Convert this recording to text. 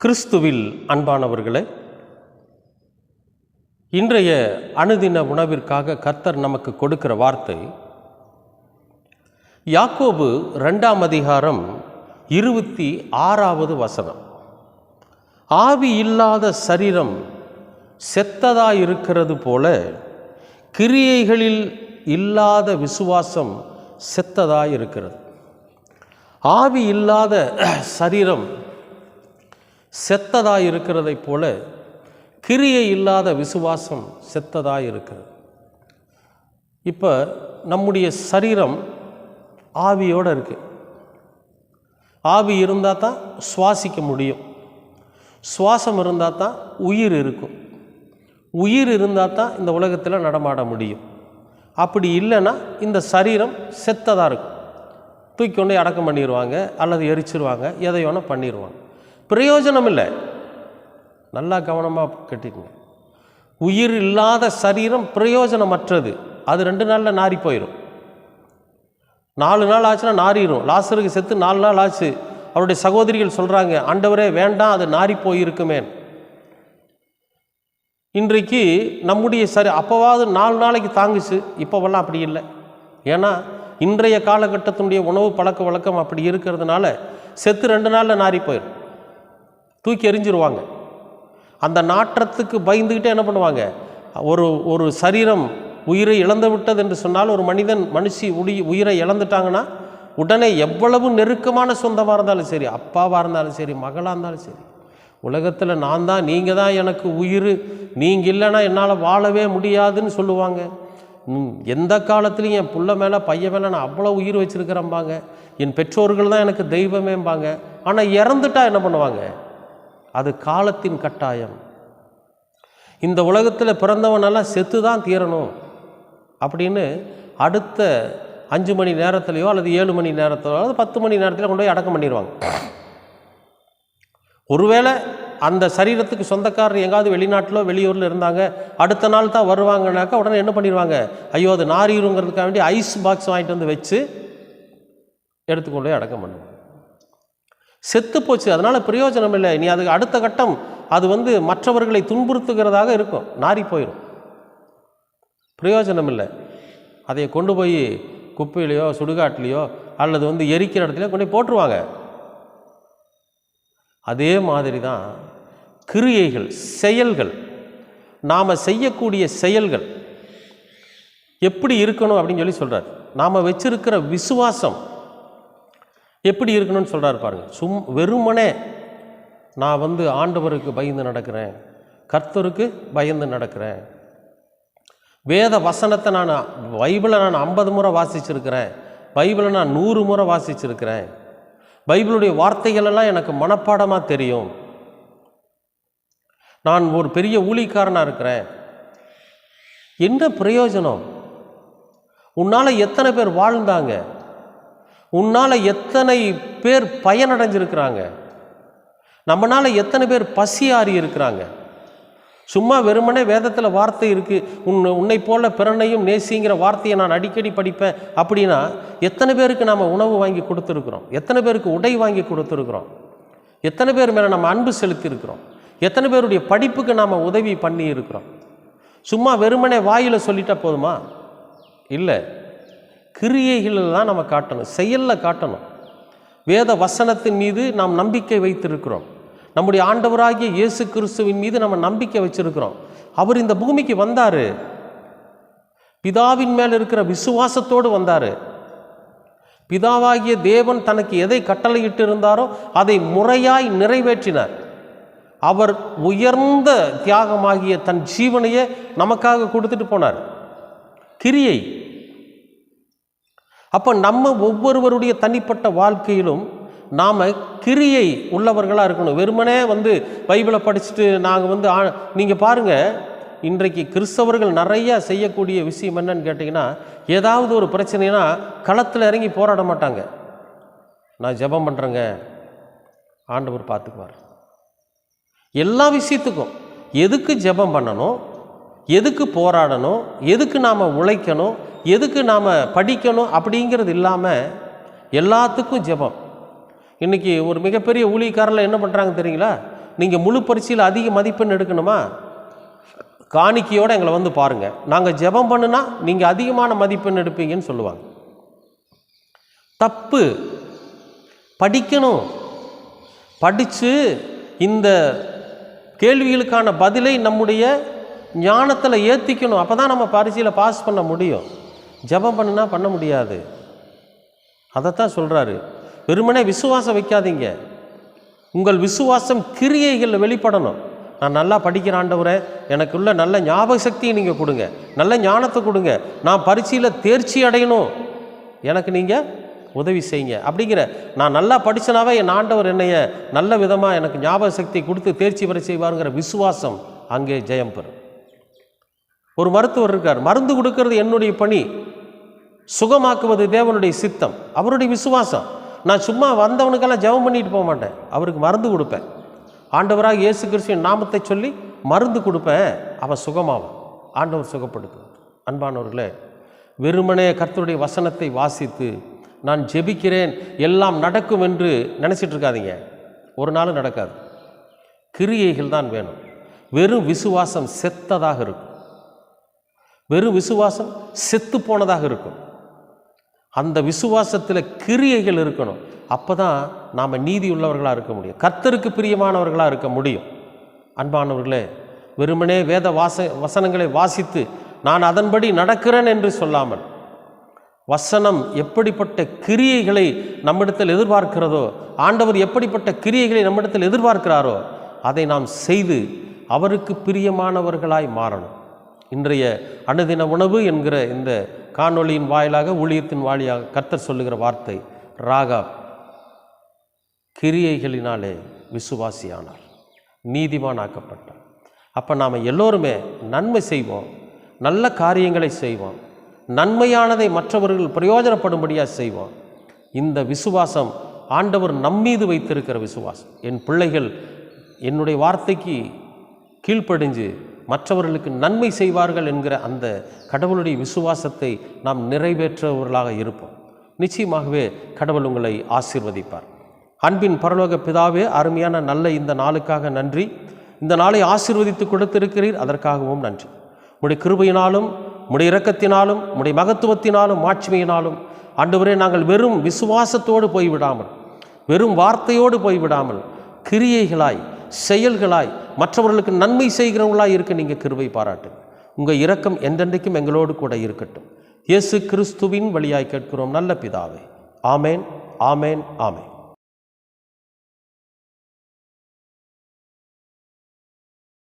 கிறிஸ்துவில் அன்பானவர்களே இன்றைய அணுதின உணவிற்காக கர்த்தர் நமக்கு கொடுக்கிற வார்த்தை யாக்கோபு ரெண்டாம் அதிகாரம் இருபத்தி ஆறாவது வசனம். ஆவி இல்லாத சரீரம் செத்ததாயிருக்கிறது போல கிரியைகளில் இல்லாத விசுவாசம் செத்ததாக இருக்கிறது ஆவி இல்லாத சரீரம் செத்ததாக இருக்கிறதைப் போல கிரியை இல்லாத விசுவாசம் செத்ததாக இருக்குது இப்போ நம்முடைய சரீரம் ஆவியோடு இருக்குது ஆவி இருந்தால் தான் சுவாசிக்க முடியும். சுவாசம் இருந்தால் தான் உயிர் இருக்கும். உயிர் இருந்தால் தான் இந்த உலகத்தில் நடமாட முடியும். அப்படி இல்லைன்னா இந்த சரீரம் செத்ததாக இருக்கும். தூக்கி கொண்டு அடக்கம் பண்ணிடுவாங்க அல்லது எரிச்சிருவாங்க எதை பண்ணிடுவாங்க பிரயோஜனம் இல்லை நல்லா கவனமாக கட்டிக்கங்க உயிர் இல்லாத சரீரம் பிரயோஜனமற்றது. அது ரெண்டு நாளில் நாறி போயிடும் நாலு நாள் ஆச்சுன்னா நாறிடும் லாசருக்கு செத்து நாலு நாள் ஆச்சு. அவருடைய சகோதரிகள் சொல்கிறாங்க ஆண்டவரே வேண்டாம் அது நாறி போயிருக்குமே. இன்றைக்கு நம்முடைய சரி அப்போவாவது நாலு நாளைக்கு தாங்குச்சு. இப்போவெல்லாம் அப்படி இல்லை. ஏன்னா இன்றைய காலகட்டத்தினுடைய உணவு பழக்க வழக்கம் அப்படி இருக்கிறதுனால செத்து ரெண்டு நாளில் நாரி போயிடும் தூக்கி எறிஞ்சிருவாங்க. அந்த நாற்றத்துக்கு பயந்துக்கிட்டே என்ன பண்ணுவாங்க? ஒரு ஒரு சரீரம் உயிரை இழந்து விட்டது என்று சொன்னால் ஒரு மனிதன் மனுஷி உடி உயிரை இழந்துட்டாங்கன்னா உடனே எவ்வளவு நெருக்கமான சொந்தமாக இருந்தாலும் சரி அப்பாவாக இருந்தாலும் சரி மகளாக இருந்தாலும் சரி உலகத்தில் நான் தான் நீங்கள் தான் எனக்கு உயிர் நீங்கள் இல்லைன்னா என்னால் வாழவே முடியாதுன்னு சொல்லுவாங்க. ம், எந்த காலத்துலையும் என் புள்ள மேலே பையன் மேலே நான் அவ்வளோ உயிர் வச்சுருக்கிறேன்பாங்க என் பெற்றோர்கள் தான் எனக்கு தெய்வமேம்பாங்க. ஆனால் இறந்துட்டா என்ன பண்ணுவாங்க? அது காலத்தின் கட்டாயம். இந்த உலகத்தில் பிறந்தவனெல்லாம் செத்து தான் தீரணும். அப்படின்னு அடுத்த அஞ்சு மணி நேரத்துலையோ அல்லது ஏழு மணி நேரத்திலோ அல்லது பத்து மணி நேரத்தில் கொண்டு போய் அடக்கம் பண்ணிடுவாங்க ஒருவேளை அந்த சரீரத்துக்கு சொந்தக்காரர் எங்காவது வெளிநாட்டிலோ வெளியூரில் இருந்தாங்க அடுத்த நாள் தான் வருவாங்கனாக்கா உடனே என்ன பண்ணிடுவாங்க ஐயோ அது நாரீருங்கிறதுக்காக வேண்டி ஐஸ் பாக்ஸ் வாங்கிட்டு வந்து வச்சு எடுத்துக்கொண்டு போய் அடக்கம் பண்ணுவாங்க. செத்து போச்சு அதனால் பிரயோஜனம் இல்லை நீ அதுக்கு அடுத்த கட்டம். அது வந்து மற்றவர்களை துன்புறுத்துகிறதாக இருக்கும். நாரி போயிடும் பிரயோஜனம் இல்லை அதை கொண்டு போய் குப்பையிலையோ சுடுகாட்டிலையோ அல்லது வந்து எரிக்கிற இடத்துலையோ கொண்டு போய் போட்டுருவாங்க. அதே மாதிரி தான் கிரியைகள் செயல்கள். நாம் செய்யக்கூடிய செயல்கள். எப்படி இருக்கணும் அப்படின்னு சொல்லி சொல்கிறார் நாம் வச்சிருக்கிற விசுவாசம் எப்படி இருக்கணும்னு சொல்கிறாரு பாருங்க. சும் வெறுமனே நான் வந்து ஆண்டவருக்கு பயந்து நடக்கிறேன் கர்த்தருக்கு பயந்து நடக்கிறேன். வேத வசனத்தை நான் பைபிளை நான் ஐம்பது முறை வாசிச்சிருக்கிறேன். பைபிளை நான் நூறு முறை வாசிச்சிருக்கிறேன். பைபிளுடைய வார்த்தைகளெல்லாம் எனக்கு மனப்பாடமாக தெரியும். நான் ஒரு பெரிய ஊழிக்காரனாக இருக்கிறேன். என்ன பிரயோஜனம்? உன்னால் எத்தனை பேர் வாழ்ந்தாங்க? உன்னால் எத்தனை பேர் பயனடைஞ்சிருக்கிறாங்க? நம்மளால் எத்தனை பேர் பசியாறி இருக்கிறாங்க? சும்மா வெறுமனே வேதத்தில் வார்த்தை இருக்குது உன் உன்னை போல பிறனையும் நேசிங்கிற வார்த்தையை நான் அடிக்கடி படிப்பேன். அப்படின்னா எத்தனை பேருக்கு நாம் உணவு வாங்கி கொடுத்துருக்குறோம்? எத்தனை பேருக்கு உடை வாங்கி கொடுத்துருக்குறோம்? எத்தனை பேர் மேலே நம்ம அன்பு செலுத்தியிருக்கிறோம்? எத்தனை பேருடைய படிப்புக்கு நாம் உதவி பண்ணி இருக்கிறோம் சும்மா வெறுமனே வாயில் சொல்லிட்டா போதுமா? இல்லை. கிரியைகளில் தான் நம்ம காட்டணும் செயலில் காட்டணும். வேத வசனத்தின் மீது நாம் நம்பிக்கை வைத்திருக்கிறோம். நம்முடைய ஆண்டவராகிய இயேசு கிறிஸ்துவின் மீது நம்ம நம்பிக்கை வச்சிருக்கிறோம். அவர் இந்த பூமிக்கு வந்தார். பிதாவின் மேல் இருக்கிற விசுவாசத்தோடு வந்தார். பிதாவாகிய தேவன் தனக்கு எதை கட்டளையிட்டு இருந்தாரோ அதை முறையாய் நிறைவேற்றினார். அவர் உயர்ந்த தியாகமாகிய தன் ஜீவனையே நமக்காக கொடுத்துட்டு போனார். கிரியை அப்போ நம்ம ஒவ்வொருவருடைய தனிப்பட்ட வாழ்க்கையிலும் நாம் கிரியை உள்ளவர்களாக இருக்கணும். வெறுமனே வந்து பைபிளை படிச்சுட்டு நாங்கள் வந்து ஆ நீங்கள் பாருங்கள் இன்றைக்கு கிறிஸ்தவர்கள் நிறையா செய்யக்கூடிய விஷயம் என்னன்னு கேட்டிங்கன்னா ஏதாவது ஒரு பிரச்சனைனா களத்தில் இறங்கி போராட மாட்டாங்க. நான் ஜெபம் பண்ணுறேங்க ஆண்டவர் பார்த்துக்குவார். எல்லா விஷயத்துக்கும் எதுக்கு ஜெபம் பண்ணணும்? எதுக்கு போராடணும்? எதுக்கு நாம் உழைக்கணும்? எதுக்கு நாம் படிக்கணும் அப்படிங்கிறது இல்லாமல் எல்லாத்துக்கும் ஜெபம். இன்றைக்கி ஒரு மிகப்பெரிய ஊழியக்காரில் என்ன பண்ணுறாங்க தெரியுங்களா? நீங்கள் முழு பரிசையில் அதிக மதிப்பெண் எடுக்கணுமா? காணிக்கையோடு எங்களை வந்து பாருங்கள் நாங்கள் ஜெபம் பண்ணுனா நீங்கள் அதிகமான மதிப்பெண் எடுப்பீங்கன்னு சொல்லுவாங்க. தப்பு. படிக்கணும். படித்து இந்த கேள்விகளுக்கான பதிலை நம்முடைய ஞானத்தில் ஏற்றிக்கணும் அப்போ தான் நம்ம பரிசையில் பாஸ் பண்ண முடியும். ஜெபம் பண்ணுனா பண்ண முடியாது. அதைத்தான் சொல்கிறாரு வெறுமனே விசுவாசம் வைக்காதீங்க. உங்கள் விசுவாசம் கிரியைகளில் வெளிப்படணும். நான் நல்லா படிக்கிறாண்டவரை எனக்குள்ள நல்ல ஞாபக சக்தியை நீங்கள் கொடுங்க. நல்ல ஞானத்தை கொடுங்க. நான் பரீட்சையில் தேர்ச்சி அடையணும். எனக்கு நீங்கள் உதவி செய்யுங்க. அப்படிங்கிற நான் நல்லா படித்தனாவே என் ஆண்டவர் என்னைய நல்ல விதமாக எனக்கு ஞாபக சக்தி கொடுத்து தேர்ச்சி வர செய்வாருங்கிற விசுவாசம் அங்கே ஜெயம் பெறும். ஒரு மருத்துவர் இருக்கார். மருந்து கொடுக்கறது என்னுடைய பணி. சுகமாக்குவது தேவனுடைய சித்தம் அவருடைய விசுவாசம். நான் சும்மா வந்தவனுக்கெல்லாம் ஜெபம் பண்ணிட்டு போக மாட்டேன். அவருக்கு மருந்து கொடுப்பேன். ஆண்டவராக இயேசு கிறிஸ்துவின் நாமத்தை சொல்லி மருந்து கொடுப்பேன். அவன் சுகமாவான். ஆண்டவர் சுகப்படுத்தும் அன்பானவர்களே வெறுமனே கர்த்தருடைய வசனத்தை வாசித்து நான் ஜெபிக்கிறேன் எல்லாம் நடக்கும் என்று நினச்சிட்டு இருக்காதீங்க. ஒரு நாளும் நடக்காது. கிரியைகள் தான் வேணும். வெறும் விசுவாசம் செத்ததாக இருக்கும். வெறும் விசுவாசம் செத்து போனதாக இருக்கும். அந்த விசுவாசத்தில் கிரியைகள் இருக்கணும். அப்போ தான் நாம் நீதி உள்ளவர்களாக இருக்க முடியும். கர்த்தருக்கு பிரியமானவர்களாக இருக்க முடியும். அன்பானவர்களே வெறுமனே வேத வாச வசனங்களை வாசித்து நான் அதன்படி நடக்கிறேன் என்று சொல்லாமல் வசனம் எப்படிப்பட்ட கிரியைகளை நம்மிடத்தில் எதிர்பார்க்கிறதோ ஆண்டவர் எப்படிப்பட்ட கிரியைகளை நம்மிடத்தில் எதிர்பார்க்கிறாரோ அதை நாம் செய்து அவருக்கு பிரியமானவர்களாய் மாறணும். இன்றைய அனுதின உணவு என்கிற இந்த காணொளியின் வாயிலாக ஊழியத்தின் வாயிலாக கர்த்தர் சொல்லுகிற வார்த்தை ராகா கிரியைகளினாலே விசுவாசியானார். நீதிமானாக்கப்பட்டார். அப்போ நாம் எல்லோருமே நன்மை செய்வோம் நல்ல காரியங்களை செய்வோம் நன்மையானதை மற்றவர்கள் பிரயோஜனப்படும்படியாக செய்வோம். இந்த விசுவாசம் ஆண்டவர் நம்மீது வைத்திருக்கிற விசுவாசம். என் பிள்ளைகள் என்னுடைய வார்த்தைக்கு கீழ்ப்படிஞ்சு மற்றவர்களுக்கு நன்மை செய்வார்கள் என்கிற அந்த கடவுளுடைய விசுவாசத்தை நாம் நிறைவேற்றவர்களாக இருப்போம். நிச்சயமாகவே கடவுள் உங்களை ஆசீர்வதிப்பார். அன்பின் பரலோக பிதாவே அருமையான நல்ல இந்த நாளுக்காக நன்றி. இந்த நாளை ஆசீர்வதித்து கொடுத்திருக்கிறீர் அதற்காகவும் நன்றி. உடைய கிருபையினாலும் உடைய இரக்கத்தினாலும் உடைய மகத்துவத்தினாலும் மாட்சிமையினாலும் ஆண்டவரே நாங்கள் வெறும் விசுவாசத்தோடு போய்விடாமல் வெறும் வார்த்தையோடு போய்விடாமல் கிரியைகளாய் செயல்களாய் மற்றவர்களுக்கு நன்மை செய்கிறவங்களாக இருக்க நீங்கள் கிருவை பாராட்டு. உங்கள் இரக்கம் என்றென்றைக்கும் எங்களோடு கூட இருக்கட்டும். இயேசு கிறிஸ்துவின் வழியாய் கேட்கிறோம் நல்ல பிதாவே. ஆமேன் ஆமேன் ஆமேன்.